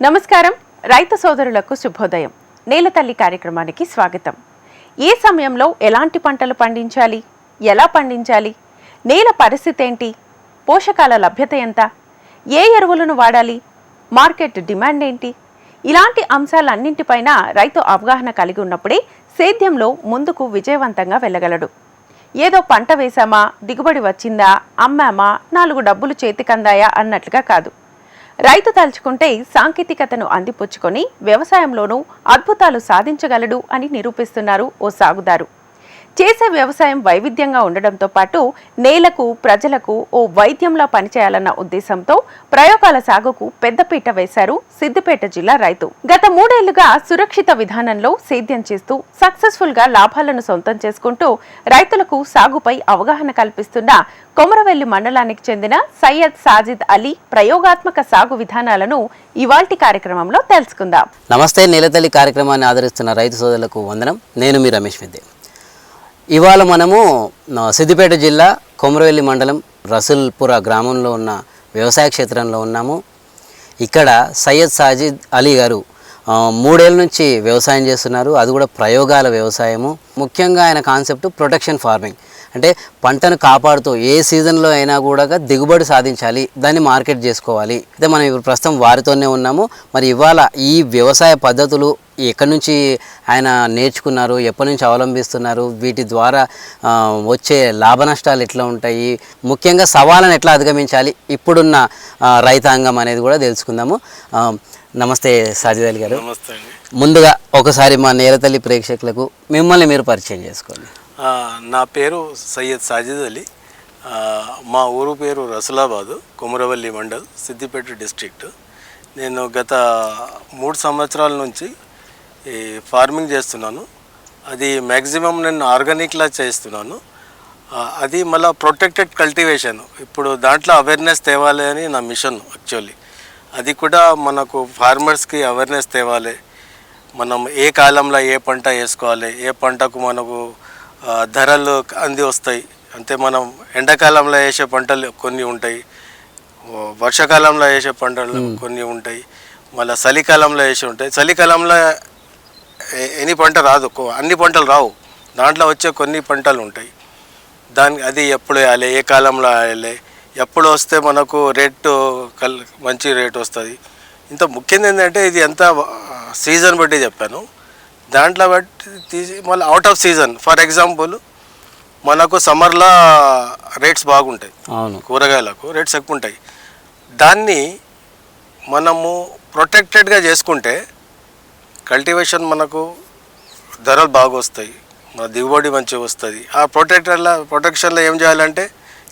నమస్కారం. రైతు సోదరులకు శుభోదయం. నేల తల్లి కార్యక్రమానికి స్వాగతం. ఏ సమయంలో ఎలాంటి పంటలు పండించాలి? ఎలా పండించాలి? నేల పరిస్థితి ఏంటి? పోషకాల లభ్యత ఎంత? ఏ ఎరువులను వాడాలి? మార్కెట్ డిమాండ్ ఏంటి? ఇలాంటి అంశాలన్నింటిపైన రైతు అవగాహన కలిగి ఉన్నప్పుడే సేద్యంలో ముందుకు విజయవంతంగా వెళ్ళగలడు. ఏదో పంట వేశామా? దిగుబడి వచ్చిందా? అమ్మామా? నాలుగు డబ్బులు చేతికందాయా? అన్నట్లుగా కాదు. రైతు తలుచుకుంటే సాంకేతికతను అందిపుచ్చుకొని వ్యవసాయంలోనూ అద్భుతాలు సాధించగలడు అని నిరూపిస్తున్నారు ఓ సాగుదారు. చేసే వ్యవసాయం వైవిధ్యంగా ఉండడంతో పాటు నేలకు ప్రజలకు ఓ వైద్యంలా పనిచేయాలన్న ఉద్దేశంతో ప్రయోగాల సాగుకు పెద్దపీట వేశారు సిద్దిపేట జిల్లా రైతు. గత మూడేళ్ళుగా సురక్షిత విధానంలో సేద్యం చేస్తూ సక్సెస్ఫుల్గా లాభాలను సొంతం చేసుకుంటూ రైతులకు సాగుపై అవగాహన కల్పిస్తున్న కొమరవెల్లి మండలానికి చెందిన సయ్యద్ సాజిద్ అలీ ప్రయోగాత్మక సాగు విధానాలను ఇవాల్టి కార్యక్రమంలో తెలుసుకుందాం. నమస్తే నేలతల్లి కార్యక్రమాన్ని ఆదరిస్తున్న రైతు సోదరులకు వందనం. నేను మీ రమేష్ విద్య. ఇవాళ మనము సిద్దిపేట జిల్లా కొమరవెల్లి మండలం రసుల్పుర గ్రామంలో ఉన్న వ్యవసాయ క్షేత్రంలో ఉన్నాము. ఇక్కడ సయ్యద్ సాజిద్ అలీ గారు మూడేళ్ళ నుంచి వ్యవసాయం చేస్తున్నారు. అది కూడా ప్రయోగాల వ్యవసాయము. ముఖ్యంగా ఆయన కాన్సెప్ట్ ప్రొటెక్షన్ ఫార్మింగ్. అంటే పంటను కాపాడుతూ ఏ సీజన్లో అయినా కూడా దిగుబడి సాధించాలి దాన్ని మార్కెట్ చేసుకోవాలి. అయితే మనం ఇప్పుడు ప్రస్తుతం వారితోనే ఉన్నాము. మరి ఇవాళ ఈ వ్యవసాయ పద్ధతులు ఎక్కడి నుంచి ఆయన నేర్చుకున్నారు ఎప్పటి నుంచి అవలంబిస్తున్నారు వీటి ద్వారా వచ్చే లాభ నష్టాలు ఎట్లా ఉంటాయి ముఖ్యంగా సవాళ్ళను ఎట్లా అధిగమించాలి ఇప్పుడున్న రైతాంగం అనేది కూడా తెలుసుకుందాము. నమస్తే సాజిద్ అలీ గారు. ముందుగా ఒకసారి మా నేరతల్లి ప్రేక్షకులకు మిమ్మల్ని మీరు పరిచయం చేసుకోండి. నా పేరు సయ్యద్ సాజిద్ అలీ. మా ఊరు పేరు రసులాబాదు కొమరవల్లి మండల్ సిద్దిపేట డిస్ట్రిక్ట్. నేను గత మూడు సంవత్సరాల నుంచి ఈ ఫార్మింగ్ చేస్తున్నాను. అది మ్యాక్సిమం నేను ఆర్గానిక్లా చేస్తున్నాను అది మళ్ళీ ప్రొటెక్టెడ్ కల్టివేషన్. ఇప్పుడు దాంట్లో అవేర్నెస్ తేవాలి అని నా మిషన్ యాక్చువల్లీ. అది కూడా మనకు ఫార్మర్స్కి అవేర్నెస్ తేవాలి. మనం ఏ కాలంలో ఏ పంట వేసుకోవాలి ఏ పంటకు మనకు ధరలు అంది వస్తాయి. అంటే మనం ఎండాకాలంలో వేసే పంటలు కొన్ని ఉంటాయి. వర్షాకాలంలో వేసే పంటలు కొన్ని ఉంటాయి. మళ్ళీ చలికాలంలో వేసి ఉంటాయి. చలికాలంలో ఏ- ఎనీ పంట రాదు. అన్ని పంటలు రావు. దాంట్లో వచ్చే కొన్ని పంటలు ఉంటాయి. దాని అది ఎప్పుడు వేయాలి? ఏ కాలంలో వేయాలి? ఎప్పుడు వస్తే మనకు రేటు కల్ మంచి రేట్ వస్తుంది? ఇంత ముఖ్యంగా ఏంటంటే ఇది ఎంత సీజన్ బట్టి చెప్పాను. దాంట్లో బట్టి తీసి మళ్ళీ out of season for example మనకు సమ్మర్లో రేట్స్ బాగుంటాయి. అవును. కూరగాయలకు రేట్స్ ఎక్కువ ఉంటాయి దాన్ని మనము ప్రొటెక్టెడ్గా చేసుకుంటే కల్టివేషన్ మనకు ధరలు బాగా వస్తాయి. మన దిగుబడి మంచిగా వస్తుంది. ఆ ప్రొటెక్టర్ల ప్రొటెక్షన్లో ఏం చేయాలంటే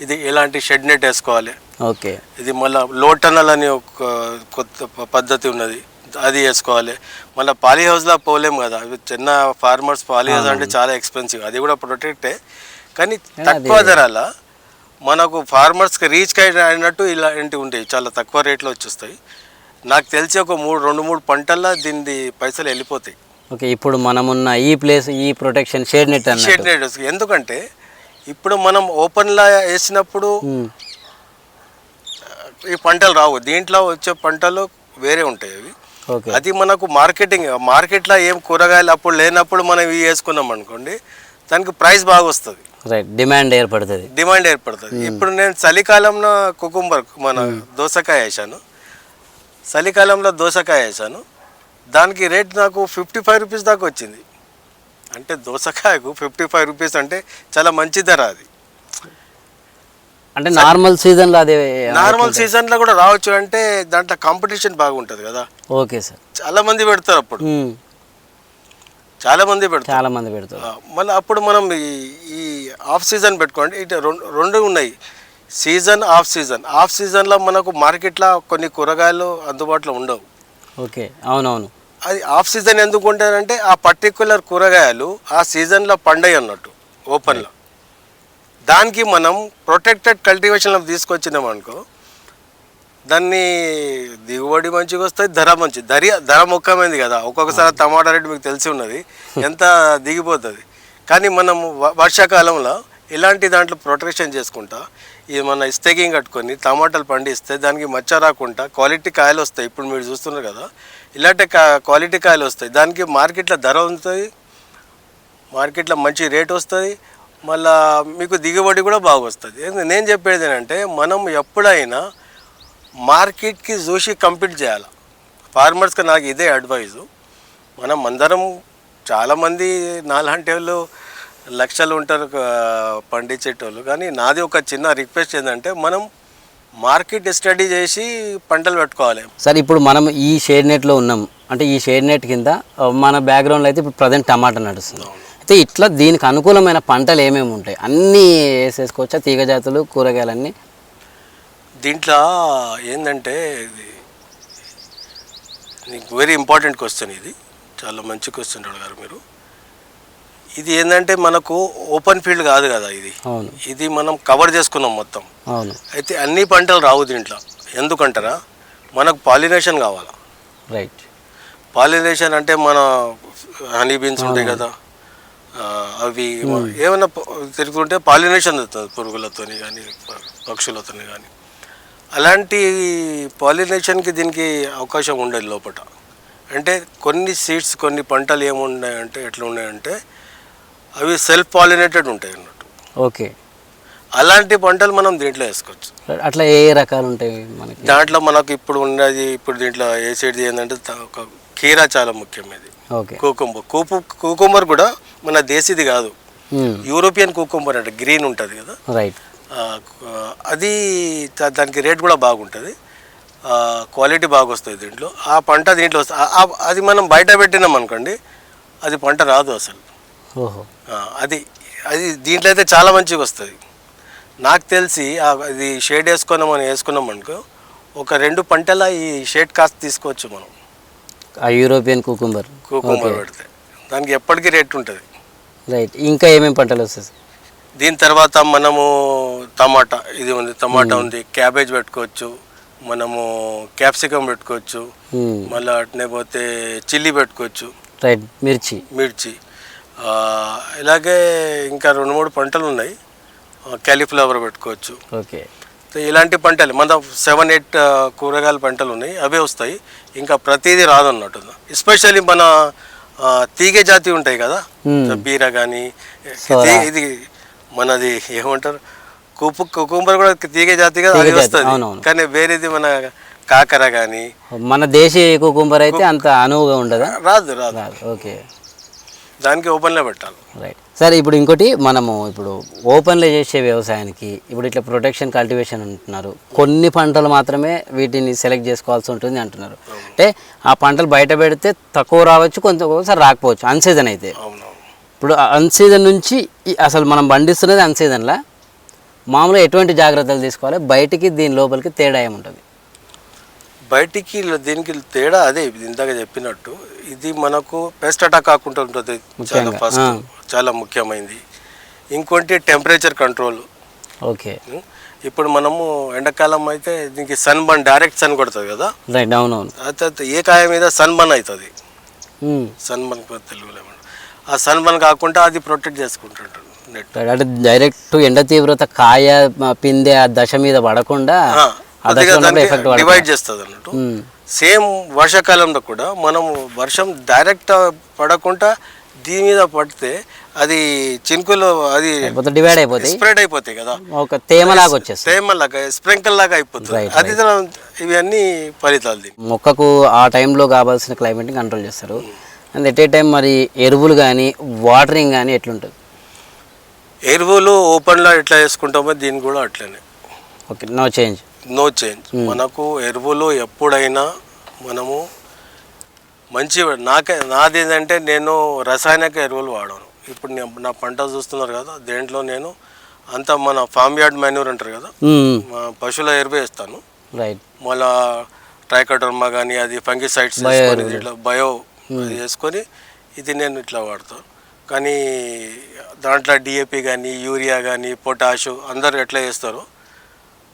ఇది ఇలాంటి షెడ్ నెట్ వేసుకోవాలి. ఓకే. ఇది మళ్ళీ లో టన్నల్ అని ఒక కొత్త పద్ధతి ఉన్నది. అది వేసుకోవాలి మళ్ళీ పాలీ హౌస్లో పోలేం కదా. చిన్న ఫార్మర్స్ పాలీ హౌస్ అంటే చాలా ఎక్స్పెన్సివ్. అది కూడా ప్రొటెక్టే. కానీ తక్కువ ధరల మనకు ఫార్మర్స్కి రీచ్ అయినట్టు ఇలాంటివి ఉంటాయి. చాలా తక్కువ రేట్లో వచ్చేస్తాయి. నాకు తెలిసి ఒక మూడు రెండు మూడు పంటల్లో దీని పైసలు వెళ్ళిపోతాయి. ఓకే ఇప్పుడు మనమున్న ఈ ప్లేస్ ఈ protection shade net shade net ఎందుకంటే ఇప్పుడు మనం ఓపెన్లా వేసినప్పుడు ఈ పంటలు రావు. దీంట్లో వచ్చే పంటలు వేరే ఉంటాయి అవి. అది మనకు మార్కెటింగ్ మార్కెట్లో ఏం కూరగాయలు అప్పుడు లేనప్పుడు మనం ఇవి వేసుకున్నాం అనుకోండి దానికి ప్రైస్ బాగా వస్తుంది. రైట్ డిమాండ్ ఏర్పడుతుంది. డిమాండ్ ఏర్పడుతుంది. ఇప్పుడు నేను చలికాలంలో కుకుంబర్ మన దోసకాయ వేసాను చలికాలంలో దోసకాయ వేసాను దానికి రేట్ నాకు ఫిఫ్టీ ఫైవ్ రూపీస్ దాకా వచ్చింది. అంటే దోసకాయకు ఫిఫ్టీ ఫైవ్ రూపీస్ అంటే చాలా మంచి ధర అది. అంటే నార్మల్ సీజన్లో అదే నార్మల్ సీజన్లో కూడా రావచ్చు అంటే దాంట్లో కాంపిటీషన్ బాగుంటుంది కదా. Okay sir. చాలా మంది పెడతారు అప్పుడు. చాలా మంది పెడతారు. చాలా మంది పెడతారు. మళ్ళీ అప్పుడు మనం ఈ ఈ ఆఫ్ సీజన్ పెట్టుకోండి. ఇటు రెండు రెండు ఉన్నాయి. సీజన్ ఆఫ్ సీజన్ ఆఫ్ సీజన్లో మనకు మార్కెట్లో కొన్ని కూరగాయలు అందుబాటులో ఉండవు. ఓకే. అవునవును. అది ఆఫ్ సీజన్ ఎందుకు ఉంటారంటే ఆ పర్టికులర్ కూరగాయలు ఆ సీజన్లో పండయి అన్నట్టు ఓపెన్లో దానికి మనం ప్రొటెక్టెడ్ కల్టివేషన్లో తీసుకొచ్చినాం అనుకో దాన్ని దిగుబడి మంచిగా వస్తుంది ధర మంచి ధర ధర ముఖ్యమైనది కదా. ఒక్కొక్కసారి టమాటా రేటు మీకు తెలిసి ఉన్నది. ఎంత దిగిపోతుంది. కానీ మనం వ- వర్షాకాలంలో ఇలాంటి దాంట్లో ప్రొటెక్షన్ చేసుకుంటా ఇది మన స్టేకింగ్ కట్టుకొని టమాటాలు పండిస్తే దానికి మచ్చ రాకుండా క్వాలిటీ కాయలు వస్తాయి. ఇప్పుడు మీరు చూస్తున్నారు కదా ఇలాంటి క్వాలిటీ కాయలు వస్తాయి. దానికి మార్కెట్లో ధర ఉంటుంది మార్కెట్లో మంచి రేట్ వస్తుంది మళ్ళా మీకు దిగుబడి కూడా బాగా వస్తుంది ఏంది- నేను చెప్పేది ఏంటంటే మనం ఎప్పుడైనా మార్కెట్కి చూసి కంపీట్ చేయాలి? ఫార్మర్స్కి నాకు ఇదే అడ్వైజు. మనం అందరం చాలామంది నాలాంటి వాళ్ళు లక్షలు ఉంటారు పండించేటోళ్ళు. కానీ నాది ఒక చిన్న రిక్వెస్ట్ ఏంటంటే మనం మార్కెట్ స్టడీ చేసి పంటలు పెట్టుకోవాలి. సార్ ఇప్పుడు మనం ఈ షేడ్ నెట్లో ఉన్నాం. అంటే ఈ షేడ్ నెట్ కింద మన బ్యాక్గ్రౌండ్లో అయితే ఇప్పుడు ప్రజెంట్ టమాటా నడుస్తుంది. అయితే ఇట్లా దీనికి అనుకూలమైన పంటలు ఏమేమి ఉంటాయి? అన్నీ వేసేసుకోవచ్చా? తీగ జాతులు కూరగాయలన్నీ? దీంట్లో ఏంటంటే ఇది నీకు వెరీ ఇంపార్టెంట్ క్వశ్చన్ ఇది. చాలా మంచి క్వశ్చన్ అడిగారు మీరు. ఇది ఏంటంటే మనకు ఓపెన్ ఫీల్డ్ కాదు కదా ఇది. ఇది మనం కవర్ చేసుకున్నాం మొత్తం. అయితే అన్ని పంటలు రావు దీంట్లో. ఎందుకంటారా? మనకు పాలినేషన్ కావాలా? రైట్ పాలినేషన్ అంటే మన హనీ బీన్స్ ఉంటాయి కదా. అవి ఏమైనా తిరుగుతుంటే పాలినేషన్ అవుతుంది పురుగులతోని కానీ పక్షులతోని కానీ అలాంటి పాలినేషన్కి దీనికి అవకాశం ఉండదు లోపల అంటే కొన్ని సీడ్స్ కొన్ని పంటలు ఏమున్నాయంటే ఎట్లా ఉన్నాయంటే అవి సెల్ఫ్ పాలినేటెడ్ ఉంటాయి అన్నట్టు. ఓకే. అలాంటి పంటలు మనం దీంట్లో వేసుకోవచ్చు. అట్లా ఏ రకాలు ఉంటాయి మనకి? దాంట్లో మనకు ఇప్పుడు ఉన్నది ఇప్పుడు దీంట్లో ఏ సైడ్ ఏంటంటే ఒక కీరా చాలా ముఖ్యమైనది కూకుంబర్ కూపు కూకుంబర్ కూడా మన దేశీది కాదు. మ్మ్. యూరోపియన్ కూకుంబర్ అంటే గ్రీన్ ఉంటుంది కదా. రైట్ అది దానికి రేట్ కూడా బాగుంటుంది. క్వాలిటీ బాగా వస్తుంది దీంట్లో. ఆ పంట దీంట్లో వస్తుంది అది మనం బయట పెట్టినాం అనుకోండి అది పంట రాదు అసలు. అది అది దీంట్లో అయితే చాలా మంచిగా వస్తుంది. నాకు తెలిసి అది షేడ్ వేసుకున్నాం మనం వేసుకున్నాం అనుకో ఒక రెండు పంటల ఈ షేడ్ కాస్ట్ తీసుకోవచ్చు మనం. ఆ యూరోపియన్ కుకుంబర్. కూకుంబర్ పెడితే. దానికి ఎప్పటికీ రేట్ ఉంటుంది. రైట్ ఇంకా ఏమేమి పంటలు వస్తాయి సార్? దీని తర్వాత మనము టమాటా ఇది ఉంది టమాటా ఉంది క్యాబేజ్ పెట్టుకోవచ్చు మనము క్యాప్సికమ్ పెట్టుకోవచ్చు మ్మ్. మళ్ళీ అట్నే పోతే చిల్లీ పెట్టుకోవచ్చు. రైట్ మిర్చి. మిర్చి. ఇలాగే ఇంకా రెండు మూడు పంటలు ఉన్నాయి. క్యాలీఫ్లవర్ పెట్టుకోవచ్చు. ఓకే సో ఇలాంటి పంటలు మన సెవెన్ ఎయిట్ కూరగాయల పంటలు ఉన్నాయి అవే వస్తాయి. ఇంకా ప్రతిదీ రాదు అన్నట్టు ఎస్పెషల్లీ మన తీగ జాతి ఉంటాయి కదా. బీర కానీ. ఇది మనది ఏమంటారు? కుప్పు కుకుంబర్ కూడా తీగ అది జాతి, వస్తుంది. కానీ వేరేది మన కాకర కానీ మన దేశీయ కుకుంబర్ అయితే అంత అనువుగా ఉండదా? రాదు రాదు. రాదు ఓకే. దానికి ఓపెన్లో పెట్టాలి. రైట్. సరే ఇప్పుడు ఇంకోటి మనము ఇప్పుడు ఓపెన్లో చేసే వ్యవసాయానికి ఇప్పుడు ఇట్లా ప్రొటెక్షన్ కల్టివేషన్ అంటున్నారు. కొన్ని పంటలు మాత్రమే వీటిని సెలెక్ట్ చేసుకోవాల్సి ఉంటుంది అంటున్నారు. అంటే ఆ పంటలు బయట పెడితే తక్కువ రావచ్చు కొంత రాకపోవచ్చు. అన్సీజన్ అయితే. ఇప్పుడు అన్సీజన్ నుంచి అసలు మనం పండిస్తున్నది అన్సీజన్లా? మామూలుగా ఎటువంటి జాగ్రత్తలు తీసుకోవాలి? బయటికి దీని లోపలికి తేడా ఏముంటుంది? బయటికి దీనికి తేడా అదే ఇందాక చెప్పినట్టు. ఇది మనకు పెస్ట్ అటాక్ కాకుండా ఉంటుంది. చాలా ఫస్ట్ చాలా ముఖ్యమైనది ఇంకోటి టెంపరేచర్ కంట్రోల్ ఓకే. ఇప్పుడు మనము ఎండాకాలం అయితే దీనికి సన్ బన్ డైరెక్ట్ సన్ కొడుతుంది కదా? రైట్ అవునవును. ఏ కాయ మీద సన్ బన్ అవుతుంది. సన్ బన్ తెలుగులో. ఆ సన్ బన్ కాకుండా అది ప్రొటెక్ట్ చేసుకుంటుంటాడు. అంటే డైరెక్ట్ ఎండ తీవ్రత కాయ పిందె ఆ దశ మీద పడకుండా డివైడ్ చేస్తుంది అన్నట్టు. సేమ్ వర్షాకాలంలో కూడా మనం వర్షం డైరెక్ట్ పడకుండా దీని మీద పడితే అది చినుకులు అది డివైడ్ అయిపోతాయి. స్ప్రెడ్ అయిపోతాయి కదా. ఒక తేమలాగా వచ్చేస్తుంది సేమ్ లాగా స్ప్రింకిల్ లాగా అయిపోతుంది. అది ఇవన్నీ ఫలితాలు మొక్కకు ఆ టైంలో కావాల్సిన క్లైమేట్ని కంట్రోల్ చేస్తారు. అండ్ ఎట్ ఏ టైం మరి ఎరువులు కానీ వాటరింగ్ కానీ ఎట్లుంటుంది? ఎరువులు ఓపెన్లో ఎట్లా వేసుకుంటామో దీన్ని కూడా అట్లనే. Okay no change no change. మనకు ఎరువులు ఎప్పుడైనా మనము మంచి నాకే నాది ఏంటంటే నేను రసాయనిక ఎరువులు వాడాను. ఇప్పుడు నేను నా పంట చూస్తున్నారు కదా దేంట్లో నేను అంత మన ఫామ్ యార్డ్ మాన్యూర్ అంటారు కదా మా పశువుల ఎరువు వేస్తాను మళ్ళా ట్రైకోడర్మా కానీ అది ఫంగిసైడ్స్ ఇట్లా బయో అది వేసుకొని ఇది నేను ఇట్లా వాడతాను కానీ దాంట్లో డిఏపి కానీ యూరియా కానీ పొటాషు అందరు ఎట్లా వేస్తారో?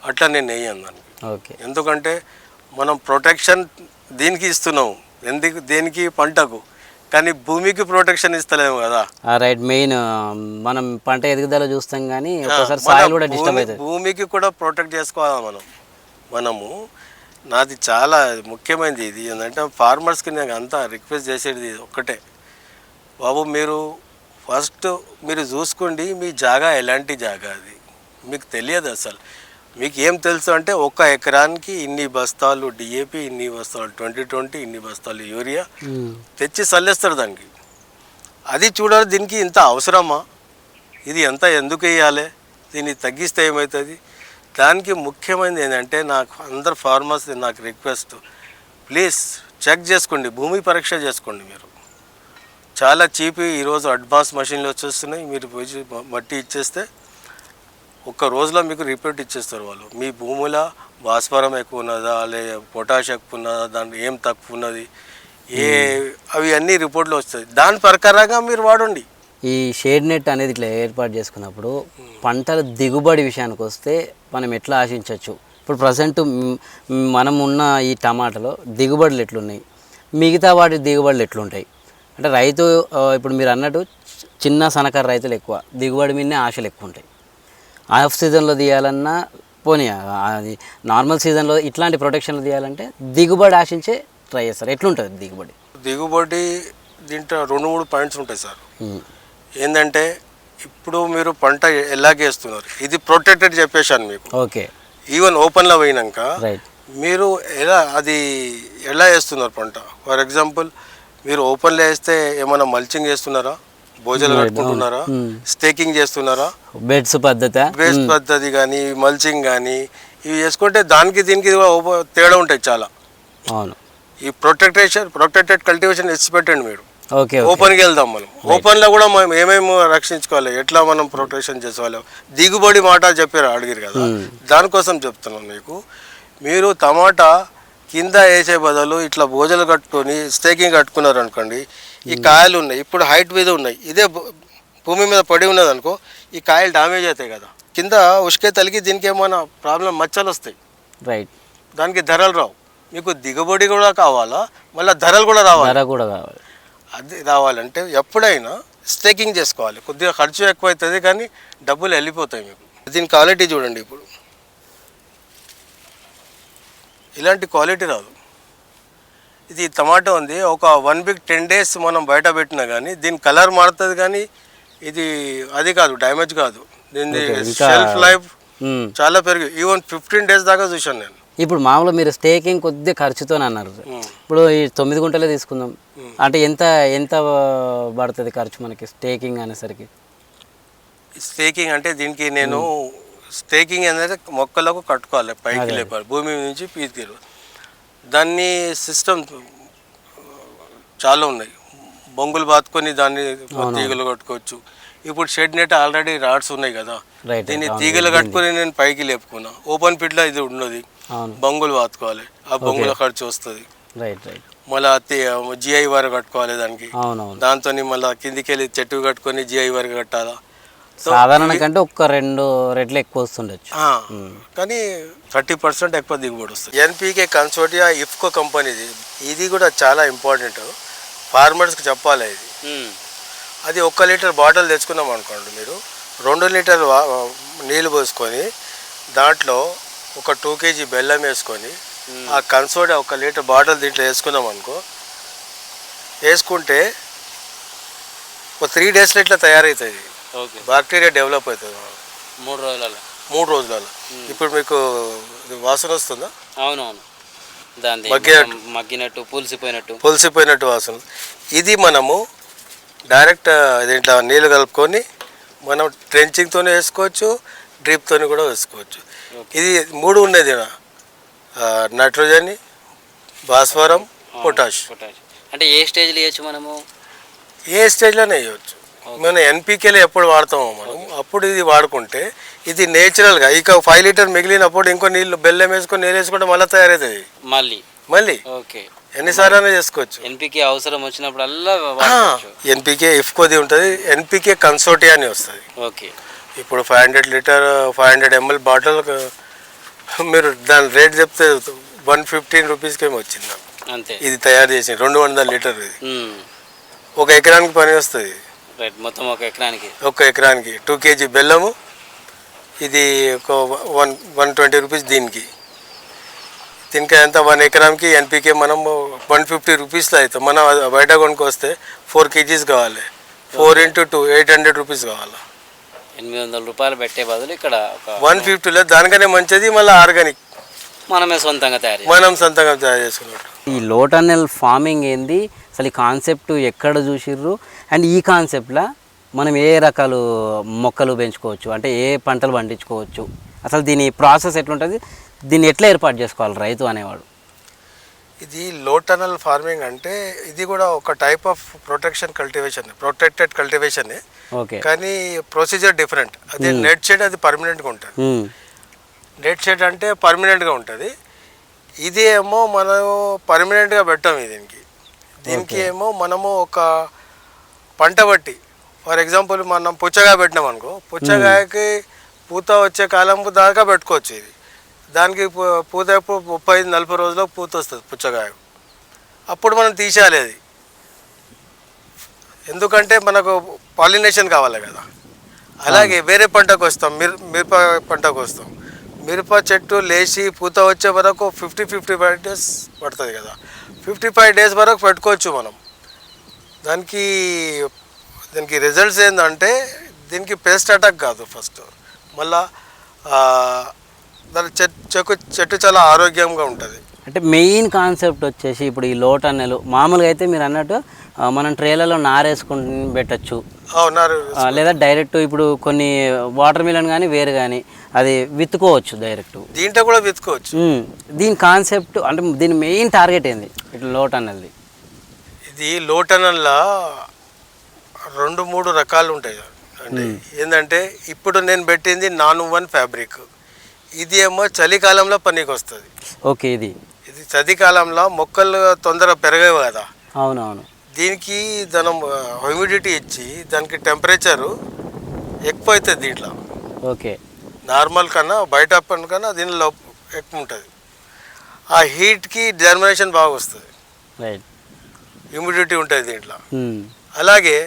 అట్లా నేను వేయను దానికి ఓకే. ఎందుకంటే మనం ప్రొటెక్షన్ దీనికి ఇస్తున్నాం ఎందుకు దేనికి పంటకు? కానీ భూమికి ప్రొటెక్షన్ ఇస్తలేము కదా. రైట్. మెయిన్ మనం పంట ఎదుగుదల చూస్తాం కానీ ఒక్కోసారి మన సాయిల్ కూడా డిస్టర్బ్ భూమి- అవుతుంది. భూమికి కూడా ప్రొటెక్ట్ చేసుకోవాలి మనం. మనము నాది చాలా ముఖ్యమైనది ఇది. ఏంటంటే ఫార్మర్స్కి నేను అంతా రిక్వెస్ట్ చేసేది ఇది ఒక్కటే. బాబు మీరు ఫస్ట్ మీరు చూసుకోండి మీ జాగా ఎలాంటి జాగా అది. మీకు తెలియదు అసలు. మీకు ఏం తెలుసు అంటే ఒక ఎకరానికి ఇన్ని బస్తాలు డిఏపి ఇన్ని బస్తాలు ట్వంటీ ట్వంటీ ఇన్ని బస్తాలు యూరియా. తెచ్చి చల్లేస్తారు దానికి. అది చూడాలి దీనికి ఇంత అవసరమా? ఇది ఎంత ఎందుకు వేయాలి? దీన్ని తగ్గిస్తే ఏమవుతుంది దానికి ముఖ్యమైనది ఏంటంటే నాకు అందరు ఫార్మర్స్ నాకు రిక్వెస్ట్ ప్లీజ్ చెక్ చేసుకోండి భూమి పరీక్ష చేసుకోండి మీరు. చాలా చీప్ ఈరోజు అడ్వాన్స్ మషిన్లు వచ్చేస్తున్నాయి మీరు పోయి మట్టి ఇచ్చేస్తే ఒక్క రోజులో మీకు రిపోర్ట్ ఇచ్చేస్తారు వాళ్ళు. మీ భూమిలో భాస్వరం ఎక్కువ ఉన్నదా లేదా పొటాష్ ఎక్కువ ఉన్నదా దాంట్లో ఏం తక్కువ ఉన్నది ఏ అవి అన్ని రిపోర్ట్లు వస్తాయి. దాని ప్రకారంగా మీరు వాడండి. ఈ షేడ్ నెట్ అనేది ఇట్లా ఏర్పాటు చేసుకున్నప్పుడు పంటల దిగుబడి విషయానికి వస్తే మనం ఎట్లా ఆశించవచ్చు? ఇప్పుడు ప్రజెంట్ మనం ఉన్న ఈ టమాటాలో దిగుబడులు ఎట్లున్నాయి? మిగతా వాటి దిగుబడులు ఎట్లుంటాయి? అంటే రైతు ఇప్పుడు మీరు అన్నట్టు చిన్న సన్నకారు రైతులు ఎక్కువ దిగుబడి మీదనే ఆశలు ఎక్కువ ఉంటాయి. ఆఫ్ సీజన్లో తీయాలన్నా పోనీ అది నార్మల్ సీజన్లో ఇట్లాంటి ప్రొటెక్షన్లు తీయాలంటే దిగుబడి ఆశించే ట్రై చేస్తారు. ఎట్లుంటుంది దిగుబడి? దిగుబడి దీంట్లో రెండు మూడు పాయింట్స్ ఉంటాయి సార్. ఏంటంటే ఇప్పుడు మీరు పంట ఎలాగేస్తున్నారు ఇది ప్రొటెక్టెడ్ చెప్పేశాను మీకు. ఓకే. ఈవెన్ ఓపెన్లో పోయినాక రైట్ మీరు ఎలా అది ఎలా వేస్తున్నారు పంట? ఫర్ ఎగ్జాంపుల్ మీరు ఓపెన్లో వేస్తే ఏమైనా మల్చింగ్ చేస్తున్నారా భోజనం కట్టుకుంటున్నారా స్టేకింగ్ చేస్తున్నారా? బెడ్స్ పద్ధతి. వేస్ట్ పద్ధతి కానీ మల్చింగ్ కానీ ఇవి చేసుకుంటే దానికి దీనికి తేడా ఉంటాయి చాలా. అవును. ఈ ప్రొటెక్టేషన్ ప్రొటెక్టెడ్ కల్టివేషన్ ఇచ్చి పెట్టండి మీరు. Okay okay. ఓపెన్కి వెళ్దాం మనం. ఓపెన్లో కూడా మనం ఏమేమి రక్షించుకోవాలి? ఎట్లా మనం ప్రొటెక్షన్ చేసుకోవాలి దిగుబడి మాట చెప్పారు అడిగారు కదా. దానికోసం చెప్తున్నాను మీకు. మీరు టమాటా కింద వేసే బదులు ఇట్లా భోజలు కట్టుకొని స్టేకింగ్ కట్టుకున్నారు అనుకోండి ఈ కాయలు ఉన్నాయి. ఇప్పుడు హైట్ మీద ఉన్నాయి. ఇదే భూమి మీద పడి ఉన్నది అనుకో ఈ కాయలు డామేజ్ అవుతాయి కదా. కింద ఉష్కే తలిగి దీనికి ఏమైనా ప్రాబ్లం మచ్చలు వస్తాయి. రైట్ దానికి ధరలు రావు. మీకు దిగుబడి కూడా కావాలా? మళ్ళీ ధరలు కూడా రావాలి. ధర కూడా కావాలి. అది రావాలంటే ఎప్పుడైనా స్టేకింగ్ చేసుకోవాలి. కొద్దిగా ఖర్చు ఎక్కువ అవుతుంది కానీ డబ్బులు వెళ్ళిపోతాయి మీకు. దీని క్వాలిటీ చూడండి ఇప్పుడు. ఇలాంటి క్వాలిటీ రాదు. ఇది టమాటో ఉంది. ఒక వన్ వీక్ టెన్ డేస్ మనం బయట పెట్టినా కానీ దీని కలర్ మారుతుంది కానీ ఇది అది కాదు డ్యామేజ్ కాదు. దీని షెల్ఫ్ లైఫ్. చాలా పెరిగి ఈవెన్ ఫిఫ్టీన్ డేస్ దాకా చూశాను నేను. ఇప్పుడు మామూలుగా మీరు స్టేకింగ్ కొద్దిగా ఖర్చుతో అన్నారు. ఇప్పుడు ఈ తొమ్మిది గుంటలే తీసుకుందాం. అంటే ఎంత ఎంత పడుతుంది ఖర్చు మనకి స్టేకింగ్ అనేసరికి? స్టేకింగ్ అంటే దీనికి నేను స్టేకింగ్ అనేది మొక్కలకు కట్టుకోవాలి పైకి లేపాలి భూమి నుంచి పీతిరు దాన్ని సిస్టమ్ చాలా ఉన్నాయి. బొంగులు బాతుకొని దాన్ని తీగలు కట్టుకోవచ్చు. ఇప్పుడు షెడ్ నెట్ ఆల్రెడీ రాడ్స్ ఉన్నాయి కదా. దీన్ని తీగలు కట్టుకొని నేను పైకి లేపుకున్నా. ఓపెన్ పిట్లో ఇది ఉన్నది. బొంగులు బాతుకోవాలి. ఆ బొంగుల ఖర్చు వస్తుంది మళ్ళీ జిఐ వారు కట్టుకోవాలి దానికి. దాంతో మళ్ళీ కిందికి వెళ్ళి చెట్టు కట్టుకొని జిఐ వారు కట్టాలా. సాధారణ కంటే ఒక్క రెండు రెట్లు ఎక్కువ వస్తుండొచ్చు. కానీ థర్టీ పర్సెంట్ ఎక్కువ దిగుబడి వస్తుంది. ఎన్పీకే కన్సోర్టియా ఇఫ్కో కంపెనీది ఇది కూడా చాలా ఇంపార్టెంట్ ఫార్మర్స్కి చెప్పాలి ఇది. అది ఒక్క లీటర్ బాటిల్ తెచ్చుకున్నాం అనుకోండి మీరు. రెండు లీటర్ నీళ్ళు పోసుకొని దాంట్లో ఒక టూ కేజీ బెల్లం వేసుకొని ఆ కన్సోడా ఒక లీటర్ బాటిల్ దీంట్లో వేసుకున్నాం అనుకో వేసుకుంటే ఒక త్రీ డేస్లో ఇట్లా తయారవుతుంది ఓకే. బాక్టీరియా డెవలప్ అవుతుంది. మూడు రోజులలో మూడు రోజులలో ఇప్పుడు మీకు ఇది వాసన వస్తుందా? అవునవును. దాని మగ్గినట్టు. మగ్గినట్టు పులిసిపోయినట్టు. పులిసిపోయినట్టు వాసన. ఇది మనము డైరెక్ట్ దీంట్లో నీళ్ళు కలుపుకొని మనం ట్రెంచింగ్తోనే వేసుకోవచ్చు డ్రిప్తోని కూడా వేసుకోవచ్చు. ఇది మూడు ఉన్నది. ఆ, నైట్రోజన్ భాస్వరం పొటాష్. పొటాష్. అంటే ఏ స్టేజ్లో వేయచ్చు మనము? ఏ స్టేజ్లోనే వేయవచ్చు మనం ఎన్పికేలో ఎప్పుడు వాడతామో మనం. అప్పుడు ఇది వాడుకుంటే ఇది నేచురల్గా ఇక ఫైవ్ లీటర్ మిగిలినప్పుడు ఇంకో నీళ్ళు బెల్లం వేసుకొని నీళ్ళు వేసుకుంటే మళ్ళీ తయారవుతుంది. మళ్ళీ? మళ్ళీ? ఓకే. ఎన్నిసార్లు చేసుకోవచ్చు. ఎన్పికే అవసరం వచ్చినప్పుడల్లా ఎన్పికే ఇఫ్కోది ఉంటుంది ఎన్పికే కన్సోటియా అని వస్తుంది. ఓకే. ఇప్పుడు five hundred litre five hundred ML bottle మీరు దాని రేట్ చెప్తే వన్ ఫిఫ్టీన్ రూపీస్కి ఏమో వచ్చింది. అంతే. ఇది తయారు చేసి రెండు వందల లీటర్ ఇది. ఒక ఎకరానికి పని వస్తుంది. రైట్ మొత్తం ఒక ఎకరానికి. ఒక ఎకరానికి టూ కేజీ బెల్లము. ఇది ఒక వన్ వన్ ట్వంటీ రూపీస్ దీనికి. దీనికి ఎంత? వన్ ఎకరానికి ఎన్పికే మనం వన్ ఫిఫ్టీ రూపీస్లో అవుతాం మనం బయట కొనుక్కొస్తే ఫోర్ కేజీస్ కావాలి. Four into two eight hundred rupees కావాలి. ఎనిమిది వందల రూపాయలు పెట్టే బదులు ఇక్కడ వన్ ఫిఫ్టీలో దానికనే మంచిది మళ్ళీ ఆర్గానిక్. మనమే సొంతంగా తయారు మనం సొంతంగా తయారు చేసుకున్నట్టు. ఈ లోటనెల్ ఫార్మింగ్ ఏంది? అసలు ఈ కాన్సెప్ట్ ఎక్కడ చూసిర్రు? అండ్ ఈ కాన్సెప్ట్లో మనం ఏ రకాలు మొక్కలు పెంచుకోవచ్చు? అంటే ఏ పంటలు పండించుకోవచ్చు? అసలు దీని ప్రాసెస్ ఎట్లుంటుంది? దీన్ని ఎట్లా ఏర్పాటు చేసుకోవాలి రైతు అనేవాడు? ఇది లో టనల్ ఫార్మింగ్ అంటే ఇది కూడా ఒక type of protection cultivation protected cultivation okay. కానీ ప్రొసీజర్ డిఫరెంట్ అది నెట్ షెడ్ అది పర్మనెంట్గా ఉంటుంది. నెట్ షెడ్ అంటే పర్మనెంట్గా ఉంటుంది. ఇది ఏమో మనం పర్మనెంట్గా పెట్టాం దీనికి. దీనికి ఏమో మనము ఒక పంట బట్టి ఫర్ ఎగ్జాంపుల్ మనం పుచ్చకాయ పెట్టినాం అనుకో పుచ్చకాయకి పూత వచ్చే కాలం దాకా పెట్టుకోవచ్చు ఇది. దానికి పూత ఎప్పుడు ముప్పై ఐదు నలభై రోజుల్లో పూత వస్తుంది పుచ్చకాయ అప్పుడు మనం తీసేయాలి అది. ఎందుకంటే మనకు పాలినేషన్ కావాలి కదా. అలాగే వేరే పంటకు వస్తాం మిర మిరప పంటకు వస్తాం. మిరప చెట్టు లేచి పూత వచ్చే వరకు ఫిఫ్టీ ఫిఫ్టీ ఫైవ్ డేస్ పడుతుంది కదా. ఫిఫ్టీ ఫైవ్ డేస్ వరకు పెట్టుకోవచ్చు మనం. దానికి దీనికి రిజల్ట్స్ ఏంటంటే దీనికి పెస్ట్ అటాక్ కాదు ఫస్ట్ మళ్ళా దాని చెట్టు చెట్టు చాలా ఆరోగ్యంగా ఉంటుంది. అంటే మెయిన్ కాన్సెప్ట్ వచ్చేసి ఇప్పుడు ఈ లోటన్నెలు మామూలుగా అయితే మీరు అన్నట్టు మనం ట్రేలలో నారేసుకుని పెట్టచ్చు. లేదా డైరెక్ట్ ఇప్పుడు కొన్ని వాటర్ మిలన్ కానీ వేరు కానీ అది విత్తుకోవచ్చు డైరెక్ట్ దీంట్లో కూడా వెతుకోవచ్చు మ్మ్. దీని కాన్సెప్ట్ అంటే దీని మెయిన్ టార్గెట్ ఏంది? ఇట్లా లోట్ అన్నది ఇది లోటనల్లా రెండు మూడు రకాలు ఉంటాయి. అంటే ఏంటంటే ఇప్పుడు నేను పెట్టింది నాన్ వన్ ఫ్యాబ్రిక్. ఇది ఏమో చలికాలంలో పనికి వస్తుంది ఓకే ఇది. ఇది చలికాలంలో మొక్కలు తొందరగా పెరగవు కదా. అవునవును. దీనికి దాని హ్యూమిడిటీ ఇచ్చి దానికి టెంపరేచరు ఎక్కువ అవుతుంది దీంట్లో. ఓకే. నార్మల్ కన్నా బయట పని కన్నా దీనిలో ఎక్కువ ఉంటుంది. ఆ హీట్కి జర్మినేషన్ బాగా వస్తుంది. రైట్. హ్యూమిడిటీ ఉంటుంది దీంట్లో. అలాగే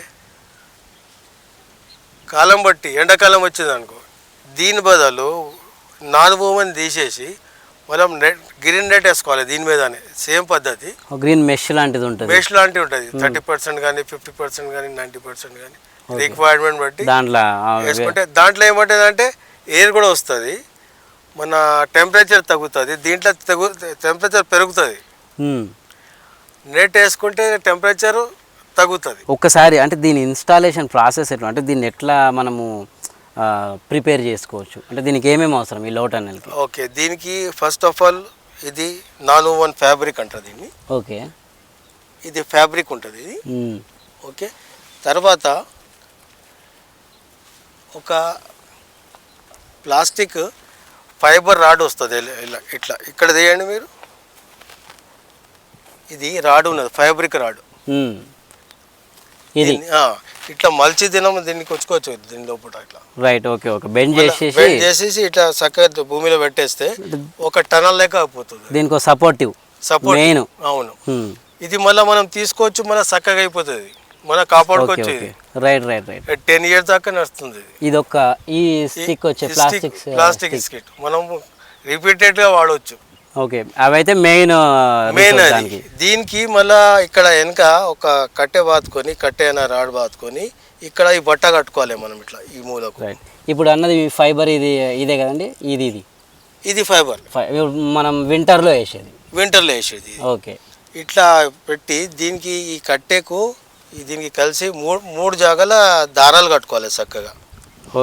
కాలం బట్టి ఎండాకాలం వచ్చింది అనుకో దీని బదులు నాన్ భూమిని తీసేసి మనం నెట్ గ్రీన్ నెట్ వేసుకోవాలి దీని మీదనే సేమ్ పద్ధతి. గ్రీన్ మెష్ లాంటిది ఉంటుంది. వేస్ట్ లాంటివి ఉంటుంది. థర్టీ పర్సెంట్ కానీ ఫిఫ్టీ పర్సెంట్ కానీ నైంటీ పర్సెంట్ కానీ రిక్వైర్మెంట్ బట్టి దాంట్లో వేసుకుంటే దాంట్లో ఏమంటుంది అంటే ఎయిర్ కూడా వస్తుంది. మన టెంపరేచర్ తగ్గుతుంది. దీంట్లో తగ్గు టెంపరేచర్ పెరుగుతుంది. నెట్ వేసుకుంటే టెంపరేచర్ తగ్గుతుంది. ఒక్కసారి అంటే దీని ఇన్స్టాలేషన్ ప్రాసెస్ ఎట్లా? అంటే దీన్ని ఎట్లా మనము ప్రిపేర్ చేసుకోవచ్చు? అంటే దీనికి ఏమేమి అవసరం ఈ లోట్ అన్నెలకి ఓకే దీనికి ఫస్ట్ ఆఫ్ ఆల్ ఇది నాన్ వన్ ఫ్యాబ్రిక్ అంటారు దీన్ని. ఓకే. ఇది ఫ్యాబ్రిక్ ఉంటుంది ఇది. ఓకే తర్వాత ఒక ప్లాస్టిక్ ఫైబర్ రాడ్ వస్తుంది ఇట్లా. ఇక్కడ తీయండి మీరు. ఇది రాడ్ ఉన్నది ఫ్యాబ్రిక్ రాడ్. ఇది? దీన్ని, ఇట్లా మల్చి దినం దీనికి వచ్చుకోవచ్చు దీని లోపల ఇట్లా రైట్ ఓకే ఓకే బెండ్ చేసేసి బెండ్ చేసేసి ఇట్లా చక్కగా భూమిలో పెట్టేస్తే ఒక టనల్ లెక్క అయిపోతుంది. దీనికి సపోర్టివ్ సపోర్ట్ మెయిన్ అవును. ఇది మళ్ళీ మనం తీసుకోవచ్చు మళ్ళీ చక్కగా అయిపోతుంది. మన కాపాడుకోవచ్చు ఓకే రైట్ రైట్ రైట్ ఇది టెన్ ఇయర్స్ దాకా నడుస్తుంది ఇది. ఇది ఒక ఈ స్టిక్ వచ్చే ప్లాస్టిక్ ప్లాస్టిక్ స్కిట్ మనం రిపీటెడ్గా వాడవచ్చు ఓకే. అవైతే మెయిన్ మెయిన్ అది. దానికి. మళ్ళా ఇక్కడ వెనక ఒక కట్టె బాతుకొని కట్టె అయినా రాడ్ బాతుకొని ఇక్కడ ఈ బట్ట కట్టుకోవాలి మనం ఇట్లా ఈ మూలకు. ఇప్పుడు అన్నది ఫైబర్ ఇది ఇదే కదండి? ఇది ఇది. ఇది ఫైబర్. మనం వింటర్లో వేసేది. వింటర్లో వేసేది. ఓకే. ఇట్లా పెట్టి దీనికి ఈ కట్టెకు దీనికి కలిసి మూడు మూడు జాగాల దారాలు కట్టుకోవాలి చక్కగా.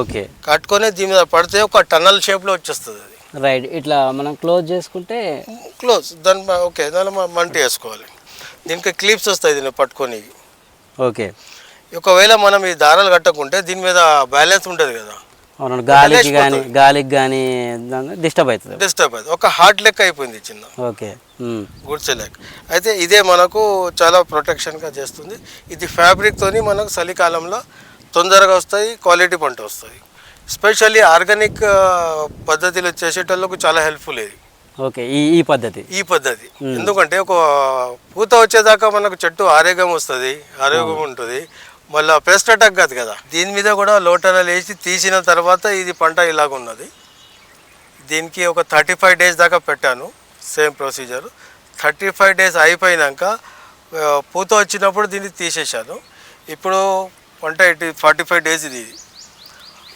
ఓకే. కట్టుకొని దీని మీద పడితే ఒక టన్నల్ షేప్లో వచ్చేస్తుంది అది. రైట్ ఇట్లా మనం క్లోజ్ చేసుకుంటే క్లోజ్ దాని ఓకే దానిలో మ- మంట వేసుకోవాలి. దీనికి క్లిప్స్ వస్తాయి దీన్ని పట్టుకొని ఓకే ఒకవేళ మనం ఈ దారాలు కట్టకుంటే దీని మీద బ్యాలెన్స్ ఉంటుంది కదా. అవును గాలికి కానీ గాలికి కానీ డిస్టర్బ్ అవుతుంది. డిస్టర్బ్ అవుతుంది. ఒక హార్ట్ లెక్క అయిపోయింది చిన్న. ఓకే. గుడ్సే లెక్క అయితే ఇదే మనకు చాలా ప్రొటెక్షన్గా చేస్తుంది. ఇది ఫ్యాబ్రిక్తోని మనకు చలికాలంలో తొందరగా వస్తాయి క్వాలిటీ పంట వస్తుంది స్పెషల్లీ ఆర్గానిక్ పద్ధతిలో చేసేటోళ్ళకు చాలా హెల్ప్ఫుల్ ఇది. ఓకే ఈ ఈ పద్ధతి. ఈ పద్ధతి. ఎందుకంటే ఒక పూత వచ్చేదాకా మనకు చెట్టు ఆరోగ్యం వస్తుంది ఆరోగ్యం ఉంటుంది. మళ్ళీ పెస్ట్ అటాక్ కాదు కదా. దీని మీద కూడా లోటనలు వేసి తీసిన తర్వాత ఇది పంట ఇలాగ ఉన్నది. దీనికి ఒక థర్టీ ఫైవ్ డేస్ దాకా పెట్టాను same procedure thirty five days అయిపోయినాక పూత వచ్చినప్పుడు దీన్ని తీసేశాను. ఇప్పుడు పంట ఫార్టీ ఫైవ్ డేస్ ఇది.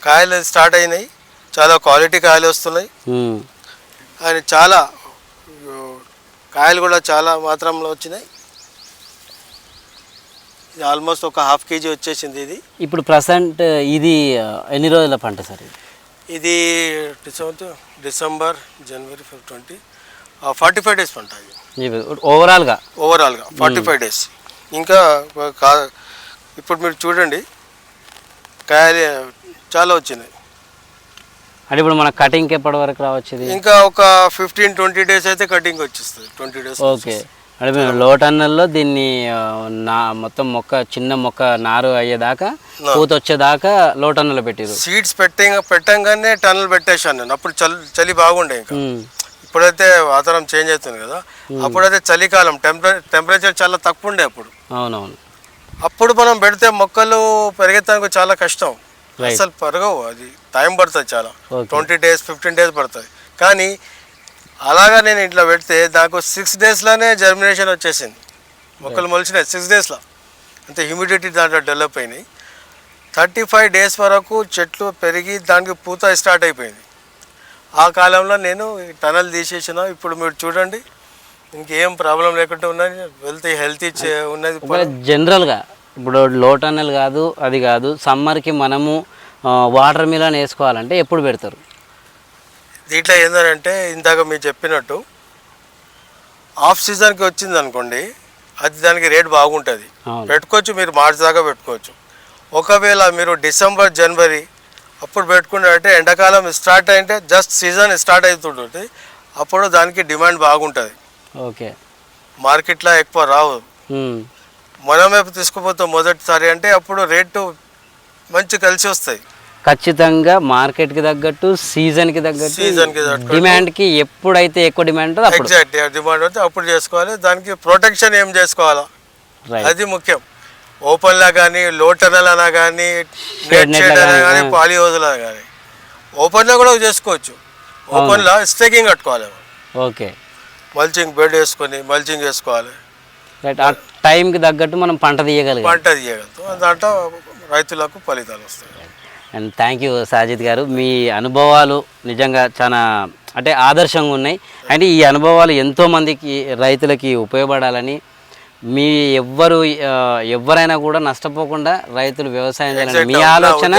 కాయలు స్టార్ట్ అయినాయి. చాలా క్వాలిటీ కాయలు వస్తున్నాయి. ఆయన చాలా కాయలు కూడా చాలా మాత్రంలో వచ్చినాయి. ఇది ఆల్మోస్ట్ ఒక హాఫ్ కేజీ వచ్చేసింది ఇది. ఇప్పుడు ప్రజెంట్ ఇది ఎన్ని రోజుల పంట సార్ ఇది? ఇది డిసెంబర్ డిసెంబర్ జనవరి ట్వంటీ ఫార్టీ ఫైవ్ డేస్ పంట ఇది. ఓవరాల్గా? ఓవరాల్గా ఫార్టీ ఫైవ్ డేస్. ఇంకా ఇప్పుడు మీరు చూడండి కాయలు చాలా వచ్చినాయి. అంటే ఇప్పుడు మన కటింగ్కి ఎప్పటి వరకు రావచ్చు ఇంకా ఒక ఫిఫ్టీన్ ట్వంటీ డేస్ అయితే కటింగ్ వచ్చేస్తుంది. ట్వంటీ డేస్ ఓకే అంటే మేము లోటన్నల్లో దీన్ని నా మొత్తం మొక్క చిన్న మొక్క నారు అయ్యేదాకా పూత వచ్చేదాకా లోటన్నలో పెట్టిరు సీడ్స్ పెట్టే పెట్టంగానే టన్నులు పెట్టేశాను నేను. అప్పుడు చలి చలి బాగుండే ఇంకా. ఉమ్. ఇప్పుడైతే వాతావరణం చేంజ్ అవుతుంది కదా. అప్పుడైతే చలికాలం టెంపరే టెంపరేచర్ చాలా తక్కువ ఉండే అప్పుడు. అవునవును. అప్పుడు మనం పెడితే మొక్కలు పెరిగేదానికి చాలా కష్టం. అసలు పెరగవు అది. టైం పడుతుంది చాలా. ట్వంటీ డేస్ ఫిఫ్టీన్ డేస్ పడుతుంది. కానీ అలాగా నేను ఇట్లా పెడితే నాకు సిక్స్ డేస్లోనే జర్మినేషన్ వచ్చేసింది. మొక్కలు మొలిచినాయి సిక్స్ డేస్లో అంతే హ్యూమిడిటీ దాంట్లో డెవలప్ అయినాయి. థర్టీ ఫైవ్ డేస్ వరకు చెట్లు పెరిగి దానికి పూత స్టార్ట్ అయిపోయింది. ఆ కాలంలో నేను టనల్ తీసేసిన ఇప్పుడు మీరు చూడండి. ఇంకేం ప్రాబ్లం లేకుండా ఉన్నది. వెల్తీ హెల్తీ ఉన్నది జనరల్గా ఇప్పుడు లోటన్నలు కాదు అది కాదు. సమ్మర్కి మనము వాటర్ మిలన్ వేసుకోవాలంటే ఎప్పుడు పెడతారు? దీంట్లో ఏంటంటే ఇందాక మీరు చెప్పినట్టు ఆఫ్ సీజన్కి వచ్చింది అనుకోండి అది దానికి రేట్ బాగుంటుంది. పెట్టుకోవచ్చు మీరు మార్చి దాకా పెట్టుకోవచ్చు. ఒకవేళ మీరు డిసెంబర్ జనవరి అప్పుడు పెట్టుకున్నారంటే ఎండాకాలం స్టార్ట్ అయితే జస్ట్ సీజన్ స్టార్ట్ అవుతుంటుంది అప్పుడు దానికి డిమాండ్ బాగుంటుంది. ఓకే. మార్కెట్లో ఎక్కువ రావు. ఉమ్. మనమే తీసుకుపోతాం మొదటిసారి అంటే అప్పుడు రేటు మంచి కలిసి వస్తాయి. ఖచ్చితంగా మార్కెట్కి తగ్గట్టు సీజన్కి తగ్గట్టు సీజన్కి తగ్గట్టు. డిమాండ్కి ఎప్పుడైతే ఎక్కువ డిమాండ్ ఎగ్జాక్ట్ డిమాండ్ అయితే అప్పుడు చేసుకోవాలి. దానికి ప్రొటెక్షన్ ఏం చేసుకోవాలా? అది ముఖ్యం. ఓపెన్ లా కానీ లో టనల్ అనా కానీ నెట్ net షేడ్ లా అనా గానీ, కానీ కానీ ఓపెన్లో కూడా చేసుకోవచ్చు. ఓపెన్ లా స్టేకింగ్ కట్టుకోవాలి ఓకే మల్చింగ్ బెడ్ వేసుకొని మల్చింగ్ వేసుకోవాలి రైట్ టైంకి తగ్గట్టు మనం పంట తీయగలిగాం. పంట తీయగలుగుతాం. దాంట్లో రైతులకు ఫలితాలు వస్తాయి. అండ్ థ్యాంక్ యూ సాజిద్ గారు. మీ అనుభవాలు నిజంగా చాలా అంటే ఆదర్శంగా ఉన్నాయి. అంటే ఈ అనుభవాలు ఎంతోమందికి రైతులకి ఉపయోగపడాలని మీ ఎవ్వరు ఎవరైనా కూడా నష్టపోకుండా రైతులు వ్యవసాయం చేయాలని మీ ఆలోచన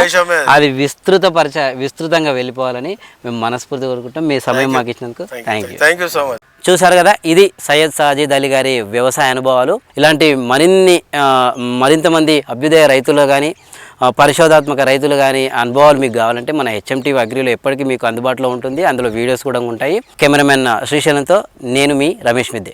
అది. విస్తృత పరిచ విస్తృతంగా వెళ్ళిపోవాలని మేము మనస్ఫూర్తి కోరుకుంటాం మీ సమయం మాకు ఇచ్చినందుకు thank you thank you so much చూశారు కదా ఇది సయ్యద్ సాజిద్ అలీ గారి వ్యవసాయ అనుభవాలు. ఇలాంటి మరిన్ని మరింత మంది అభ్యుదయ రైతులు కానీ పరిశోధాత్మక రైతులు కానీ అనుభవాలు మీకు కావాలంటే మన హెచ్ఎంటీ అగ్రిలో ఎప్పటికీ మీకు అందుబాటులో ఉంటుంది. అందులో వీడియోస్ కూడా ఉంటాయి. కెమెరామెన్ శ్రీశైలంతో నేను మీ రమేష్ విద్య